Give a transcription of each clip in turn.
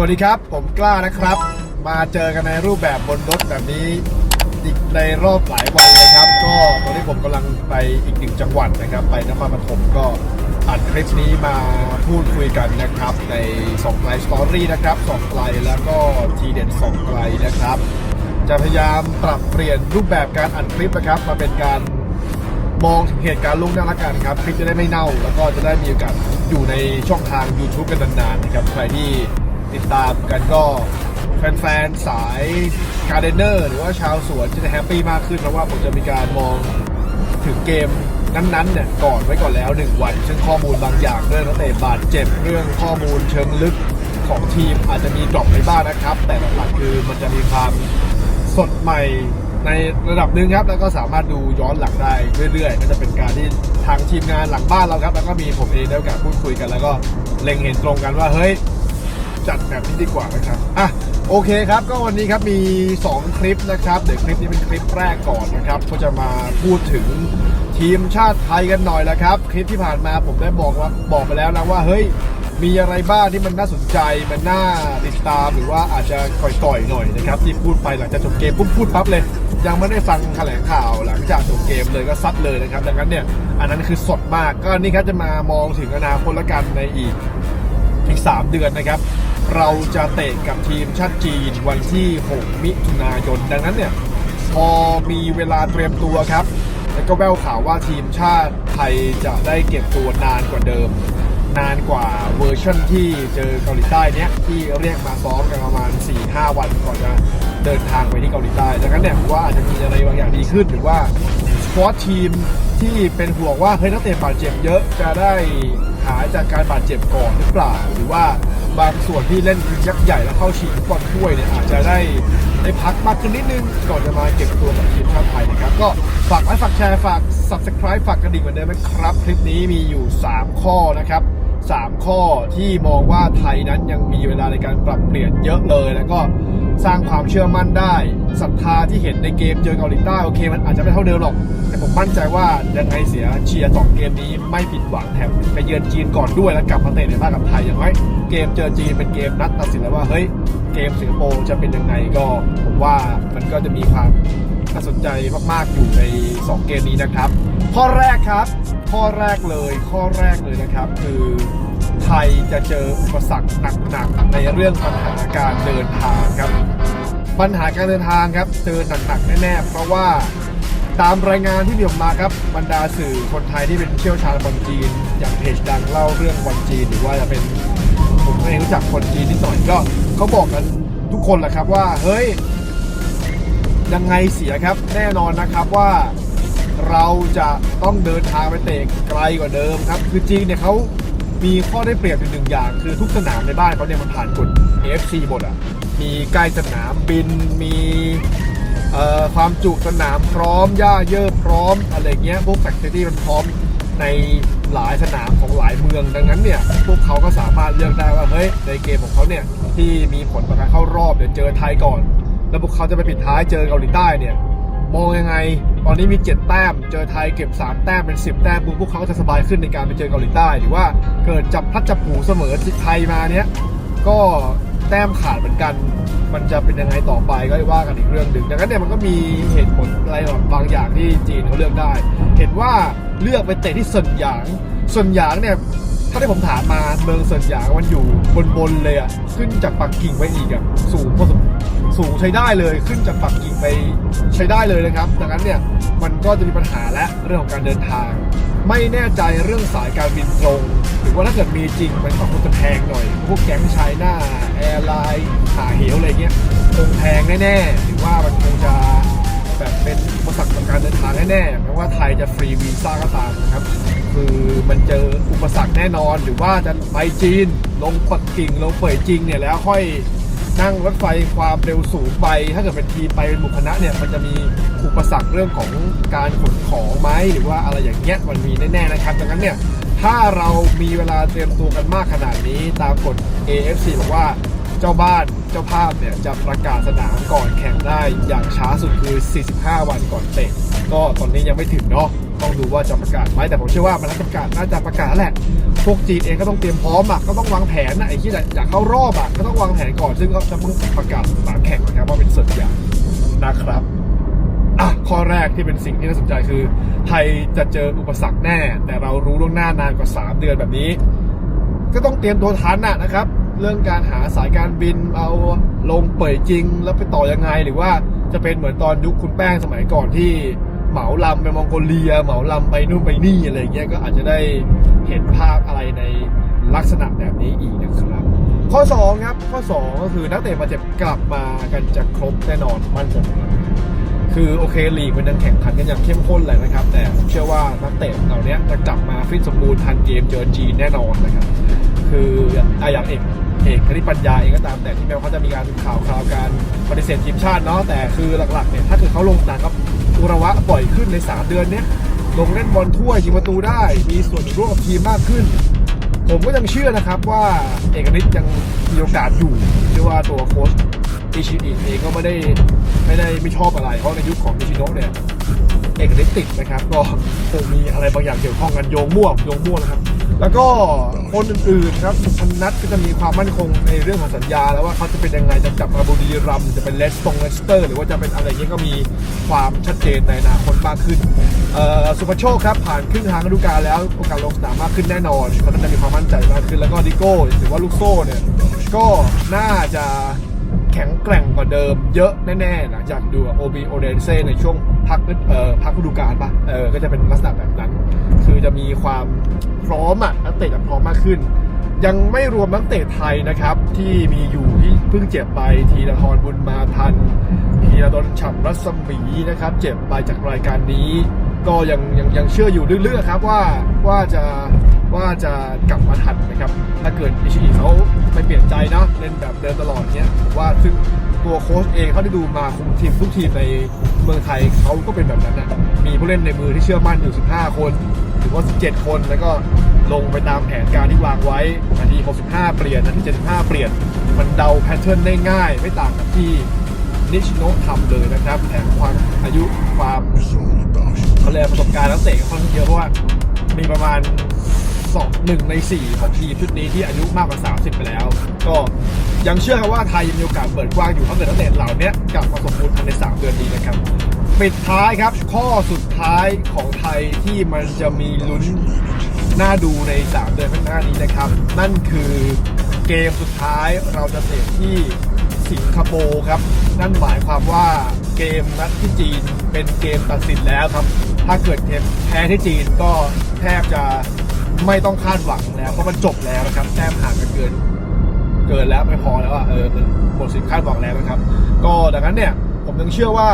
วัสดีครับ ผมกล้านะครับ มาเจอกันในรูปแบบบนรถแบบนี้อีกในรอบหลายวันเลยครับ ก็ตอนนี้ผมกำลังไปอีกหนึ่งจังหวัดนะครับ ไปนครปฐมก็อัดคลิปนี้มาพูดคุยกันนะครับ ในสองไกลสตอรี่นะครับสองไกลแล้วก็ทีเด็ดสองไกลนะครับ จะพยายามปรับเปลี่ยนรูปแบบการอัดคลิปนะครับ มาเป็นการมองถึงเหตุการณ์ล่วงหน้าละกันครับคลิปจะได้ไม่เน่า แล้วก็จะได้มีโอกาสอยู่ในช่องทาง YouTube กันนานๆนะครับใครที่ ติดตามกันก็แฟนๆ สายการ์เดนเนอร์หรือว่าชาวสวนจะแฮปปี้มากขึ้น เพราะว่าผมจะมีการมองถึงเกมนั้นๆเนี่ยก่อนไว้ก่อนแล้ว 1 วัน ซึ่งข้อมูลบางอย่างเรื่องนักเตะบาดเจ็บเรื่องข้อมูลเชิงลึกของทีมอาจจะมีดรอปไปบ้างนะครับ แต่หลักๆคือมันจะมีความสดใหม่ในระดับหนึ่งครับ แล้วก็สามารถดูย้อนหลังได้เรื่อยๆ ก็จะเป็นการที่ทางทีมงานหลังบ้านเราครับ แล้วก็มีผมเองได้โอกาสพูดคุยกัน แล้วก็เล็งเห็นตรงกันว่าเฮ้ย จัดแบบนี้ดีกว่านะครับอะโอเคครับก็วันนี้ครับมี 2 คลิปนะครับเดี๋ยวคลิปนี้เป็นคลิปแรกก่อนนะครับก็จะมาพูดถึงทีมชาติไทยกันหน่อยละครับ คลิปที่ผ่านมาผมได้บอกว่าบอกไปแล้วนะว่าเฮ้ยมีอะไรบ้างที่มันน่าสนใจมันน่าติดตามหรือว่าอาจจะก่อยๆหน่อยนะครับที่พูดไปหลังจากจบเกมปุ๊บพูดปั๊บเลย ยังไม่ได้ฟังแถลงข่าวหลังจากจบเกมเลยก็ซัดเลยนะครับดังนั้นเนี่ยอันนั้นคือสดมากก็นี่ครับจะมามองถึงอนาคตละกันในอีกอีก 3 เดือนนะครับ เราจะเตะกับทีมชาติจีนวันที่ 6 มิถุนายน ดังนั้นเนี่ย พอมีเวลาเตรียมตัวครับ แล้วก็แววข่าวว่าทีมชาติไทยจะได้เก็บตัวนานกว่าเดิม นานกว่าเวอร์ชันที่เจอเกาหลีใต้เนี้ยที่เรียกมาซ้อมกันประมาณ 4-5 วันก่อนจะเดินทางไปที่เกาหลีใต้ ดังนั้นเนี่ยผมว่าอาจจะมีอะไรบางอย่างดีขึ้นหรือว่าสปอร์ตทีมที่เป็นห่วงว่าเฮ้ยนักเตะบาดเจ็บเยอะจะได้หายจากการบาดเจ็บก่อนหรือเปล่า หรือว่า บางส่วนที่เล่นยักษ์ใหญ่แล้วเข้าชิงฟุตบอลถ้วยเนี่ยอาจจะได้ได้พักมากขึ้นนิดนึง ก่อนจะมาเก็บตัวกับทีมชาติไทยนะครับ ก็ฝากไลค์ฝากแชร์ฝาก subscribe ฝากกระดิ่งเหมือนเดิมนะครับ คลิปนี้มีอยู่ 3 ข้อนะครับ3 ข้อที่มองว่าไทยนั้นยังมีเวลาในการปรับเปลี่ยนเยอะเลยแล้วก็ สร้างความเชื่อมั่นได้ศรัทธาที่เห็นในเกมเจอเกาหลีใต้โอเค มันอาจจะไม่เท่าเดิมหรอก แต่ผมมั่นใจว่ายังไงเสียเชียร์สองเกมนี้ไม่ผิดหวังแถมไปเยือนจีนก่อนด้วยแล้วกลับมาเตะในบ้านกับไทยอย่างน้อยเกมเจอจีนเป็นเกมนัดตัดสินแล้วว่าเฮ้ยเกมสิงคโปร์จะเป็นยังไงก็ผมว่ามันก็จะมีความน่าสนใจมากๆอยู่ใน 2 เกมนี้นะครับ ข้อแรกครับ ข้อแรกเลยข้อแรกเลยนะครับคือ ไทยจะเจออุปสรรคหนักๆในเรื่องปัญหาการเดินทางครับ ปัญหาการเดินทางครับเจอหนักๆแน่ๆเพราะว่าตามรายงานที่มีออกมาครับบรรดาสื่อคนไทยที่เป็นเชี่ยวชาญบอลจีน อย่างเพจดังเล่าเรื่องบอลจีน หรือว่าจะเป็นผมเองรู้จักคนจีนนิดหน่อยก็เขาบอกกันทุกคนแหละครับว่าเฮ้ยยังไงเสียครับแน่นอนนะครับว่าเราจะต้องเดินทางไปเตะไกลกว่าเดิมครับ คือจีนเนี่ยเขา มีข้อได้เปรียบอยู่หนึ่งอย่าง คือทุกสนามในบ้านเขาเนี่ยมันผ่านกฎ AFC หมดอะ มีใกล้สนามบิน มีความจุสนามพร้อมหญ้าเยอะพร้อมอะไรเงี้ยพวกแฟคเตอรี่มันพร้อมในหลายสนามของหลายเมืองดังนั้นเนี่ยพวกเขาก็สามารถเลือกได้ว่าเฮ้ยในเกมของเขาเนี่ยที่มีผลต่อการเข้ารอบเดี๋ยวเจอไทยก่อน แล้วพวกเขาจะไปปิดท้ายเจอเกาหลีใต้เนี่ย มองยังไง ตอนนี้มี 7 แต้ม เจอไทยเก็บ 3 แต้มเป็น 10 แต้มปุ๊บพวกเขาก็จะสบายขึ้นในการไปเจอเกาหลีใต้ หรือว่าเกิดจับพัดจับผูเสมอไทยมาเนี้ยก็แต้มขาดเหมือนกัน มันจะเป็นยังไงต่อไปก็ว่ากันอีกเรื่องหนึ่งดังนั้นเนี่ยมันก็มีเหตุผลอะไรบางอย่างที่จีนเขาเลือกได้ เห็นว่าเลือกไปเตะที่เซินหยางเซินหยางเนี่ยถ้าที่ผมถามมาเมืองเซินหยางมันอยู่บนบนเลยอะขึ้นจากปักกิ่งไปอีกอะสูงพอสม สูงใช้ได้เลยขึ้นจากปักกิ่งไปใช้ได้เลยนะครับ ดังนั้นเนี่ยมันก็จะมีปัญหาและเรื่องของการเดินทาง ไม่แน่ใจเรื่องสายการบินตรง หรือว่าถ้าเกิดมีจริงมันก็คงจะแพงหน่อย พวกแก๊งชายหน้าแอร์ไลน์หาเหวอะไรเงี้ยคงแพงแน่ๆหรือว่ามันคงจะแบบเป็นอุปสรรคต่อการเดินทางแน่ๆไม่ว่าไทยจะฟรีวีซ่าก็ตามนะครับ คือมันเจออุปสรรคแน่นอน หรือว่าจะไปจีนลงปักกิ่งลงเป่ยจริงเนี่ยแล้วค่อย นั่งรถไฟความเร็วสูงไป ถ้าเกิดเป็นทีไปเป็นหมู่คณะเนี่ย มันจะมีอุปสรรคเรื่องของการขนของไหมหรือว่าอะไรอย่างเงี้ยมันมีแน่ๆนะครับดังนั้นเนี่ยถ้าเรามีเวลาเตรียมตัวกันมากขนาดนี้ตามกฎ AFC บอกว่าเจ้าบ้านเจ้าภาพเนี่ยจะประกาศสนามก่อนแข่งได้อย่างช้าสุดคือ 45 วันก่อนเตะก็ตอนนี้ยังไม่ถึงเนาะต้องดูว่าจะประกาศไหมแต่ผมเชื่อว่ามันน่าจะประกาศน่าจะประกาศแหละ พวกจีนเองก็ต้องเตรียมพร้อมอะก็ต้องวางแผนนะไอ้ที่อยากเข้ารอบอะก็ต้องวางแผนก่อนซึ่งก็จะต้องประกาศสนามแข่งนะครับว่าเป็นเสร็จอย่างนะครับอะข้อแรกที่เป็นสิ่งที่น่าสนใจคือ ไทยจะเจออุปสรรคแน่ แต่เรารู้ล่วงหน้านานกว่า 3 เดือนแบบนี้ ก็ต้องเตรียมตัวทันน่ะนะครับ เรื่องการหาสายการบินเอาลงเปิดจริง แล้วไปต่อยังไงหรือว่าจะเป็นเหมือนตอนยุคคุณแป้งสมัยก่อนที่ เหมาลำไปมองโกเลีย เหมาลำไปนู่นไปนี่อะไรเงี้ยก็อาจจะได้เห็นภาพอะไรในลักษณะแบบนี้อีกนะครับ ข้อ 2 ครับ ข้อ 2 ก็คือนักเตะบาดเจ็บกลับมากันจะครบแน่นอนมั่นใจคือโอเคลีกมันยังแข่งขันกันอย่างเข้มข้นเลยนะครับ แต่ผมเชื่อว่านักเตะเหล่านี้จะกลับมาฟิตสมบูรณ์ทันเกมเจอจีนแน่นอนนะครับ คืออะอย่างเอกเอกคณิปัญญาเองก็ตามแต่ที่แม้ว่าเขาจะมีการข่าวคราวการปฏิเสธทีมชาติเนาะแต่คือหลักๆเนี่ยถ้าเกิดเขาลงสนามกับอุ อยขึ้นใน 3 เดือนเนี้ยลงเล่นบอลถ้วยยิงประตูได้ มีส่วนร่วมกับทีมมากขึ้น ผมก็ยังเชื่อนะครับว่าเอกนิตยังมีโอกาสอยู่เชื่อว่าตัวโค้ชอิชิอิเองก็ไม่ได้ไม่ได้ไม่ชอบอะไร เพราะในยุคของนิชิโนะเนี่ยเอกนิตติดนะครับ ก็คงมีอะไรบางอย่างเกี่ยวข้องกันโยงมั่วโยงมั่วนะครับ แล้วก็คนอื่นๆครับสุพนัทก็จะมีความมั่นคงในเรื่องของสัญญา แล้วว่าเขาจะเป็นยังไงจะกลับมาบุรีรัมจะเป็นเลสตงเลสเตอร์ หรือว่าจะเป็นอะไรเงี้ยก็มีความชัดเจนในอนาคตมากขึ้นสุภโชคครับผ่านครึ่งทางฤดูกาลแล้วโอกาสลงสนามมากขึ้นแน่นอนเขาน่าจะมีความมั่นใจมากขึ้นแล้วก็ดิโก้หรือว่าลูกโซ่เนี่ยก็น่าจะแข็งแกร่งกว่าเดิมเยอะแน่ๆหลังจากดูโอบีโอเดนเซ่ในช่วง พักเอ่อพักฤดูกาลปะเออก็จะเป็นลักษณะแบบนั้น คือจะมีความพร้อมอะนักเตะจะพร้อมมากขึ้น ยังไม่รวมนักเตะไทยนะครับ ที่มีอยู่ที่เพิ่งเจ็บไปทีละทรบุญมาทันทีละดนฉ่ำรัศมีนะครับ เจ็บไปจากรายการนี้ ก็ยังยังยังเชื่ออยู่เรื่อยๆครับว่าว่าจะว่าจะกลับมาทันนะครับ ถ้าเกิดอิชิอิเขาไม่เปลี่ยนใจนะเล่นแบบเดิมตลอดเนี้ยผมว่าซึ่ง ตัวโค้ชเองเขาได้ดูมาคุมทีมทุกทีมในเมืองไทยเขาก็เป็นแบบนั้นนะมีผู้เล่นในมือที่เชื่อมั่นอยู่ 15 คนหรือว่า 17 คนแล้วก็ลงไปตามแผนการที่วางไว้นาที 65 เปลี่ยนนาที 75 เปลี่ยน มันเดาแพทเทิร์นได้ง่าย ไม่ต่างกับที่นิชโนทำเลยนะครับแถมความอายุความเขาเรียกประสบการณ์นักเตะก็ค่อนข้างเยอะเพราะว่ามีประมาณ สองหนึ่งในสี่ของทีมชุดนี้ที่อายุมากกว่า 30 ไปแล้ว ก็ยังเชื่อว่าไทยมีโอกาสเปิดกว้างอยู่ถ้าเกิดนักเตะเหล่านี้กลับมาสมบูรณ์ภายใน 3 เดือนนี้นะครับปิดท้ายครับ ข้อสุดท้ายของไทยที่มันจะมีลุ้นน่าดูใน 3 เดือนข้างหน้านี้นะครับ นั่นคือเกมสุดท้ายเราจะเตะที่สิงคโปร์ครับ นั่นหมายความว่าเกมนัดที่จีนเป็นเกมตัดสินแล้วครับ ถ้าเกิดเกมแพ้ที่จีนก็แทบจะ ไม่ต้องคาดหวังแล้วเพราะมันจบแล้วนะครับแต้มห่างกันเกิน เกินแล้วไม่พอแล้วอะเออมันหมดสิทธิ์คาดหวังแล้วนะครับ ก็ดังนั้นเนี่ยผมยังเชื่อว่า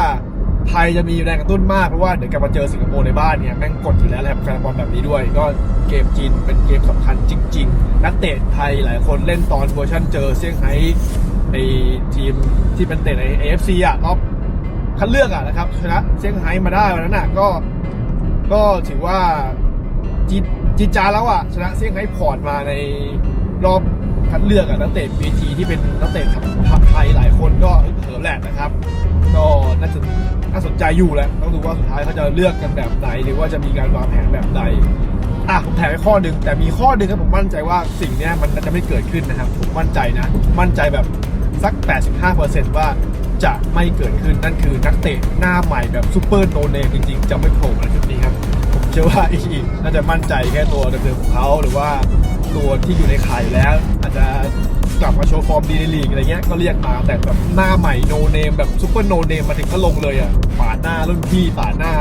ไทยจะมีแรงกระตุ้นมากเพราะว่าเดี๋ยวกลับมาเจอสิงคโปร์ในบ้านเนี่ยแม่งกดอยู่แล้วแหละแฟนบอลแบบนี้ด้วย ก็เกมจีนเป็นเกมสำคัญจริง ๆ นักเตะไทยหลายคนเล่นตอนเวอร์ชันเจอเซี่ยงไฮ้ไอทีมที่เป็นเตะใน AFC อะรอบคัดเลือกอะนะครับชนะเซี่ยงไฮ้มาได้วันนั้นอะก็ก็ถือว่า จีจีดจาแล้วอะชนะเซี่ยงไฮ้พอร์ตมาในรอบคัดเลือกอะนักเตะบีทีที่เป็นนักเตะทัพไทยหลายคนก็เหิมแหละนะครับ ก็น่าจะน่าสนใจอยู่แหละต้องดูว่าสุดท้ายเขาจะเลือกกันแบบไหนหรือว่าจะมีการวางแผนแบบใดอะผมแถมไปข้อหนึ่งแต่มีข้อหนึ่งครับผมมั่นใจว่าสิ่งเนี้ยมันจะไม่เกิดขึ้นนะครับ ผมมั่นใจนะ มั่นใจแบบสัก 85%ว่าจะไม่เกิดขึ้นนั่นคือนักเตะหน้าใหม่แบบซูเปอร์โนเนมจริงๆ จะไม่โผล่ในชุดนี้ครับผมเชื่อว่าอีกน่าจะมั่นใจแค่ตัวเดิมๆของเขาหรือว่าตัวที่อยู่ในไข่แล้ว อาจจะกลับมาโชว์ฟอร์มดีในลีกอะไรเงี้ยก็เรียกมาแต่แบบหน้าใหม่โนเนมแบบซูเปอร์โนเนมมาถึงก็ลงเลยอะปาหน้ารุ่นพี่ปาหน้า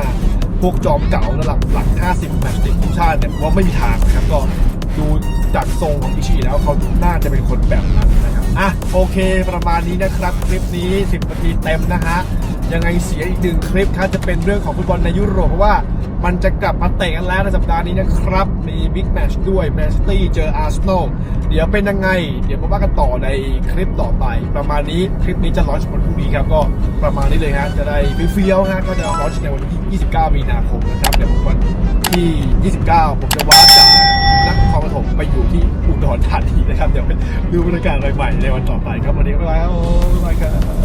พวกจอมเก่าระดับหลัก 50แมตช์ติดทีมชาติเนี่ยว่าไม่มีทางนะครับก็ดูจากทรงของอิชิแล้วเขาน่าจะเป็นคนแบบนั้นนะครับอะโอเคประมาณนี้นะครับ คลิปนี้ 10นาทีเต็มนะฮะยังไงเสียอีกหนึ่งคลิปครับจะเป็นเรื่องของฟุตบอลในยุโรปเพราะว่า มันจะกลับมาเตะกันแล้วในสัปดาห์นี้นะครับ มีบิ๊กแมชด้วยแมนซิตี้เจออาร์เซนอลเดี๋ยวเป็นยังไง เดี๋ยวมาว่ากันต่อในคลิปต่อไป ประมาณนี้คลิปนี้จะลอนช์วันพรุ่งนี้ครับ ก็ประมาณนี้เลยฮะจะได้เฟี้ยวๆฮะก็จะลอนชในวันที่ 29 มีนาคมนะครับเดี๋ยววันที่ 29 ผมจะว้าร์ปจากนครปฐมไปอยู่ที่อุดรธานีนะครับเดี๋ยวไปดูบรรยากาศใหม่ๆในวันต่อไปครับวันนี้ก็แล้วบ๊ายบายครับ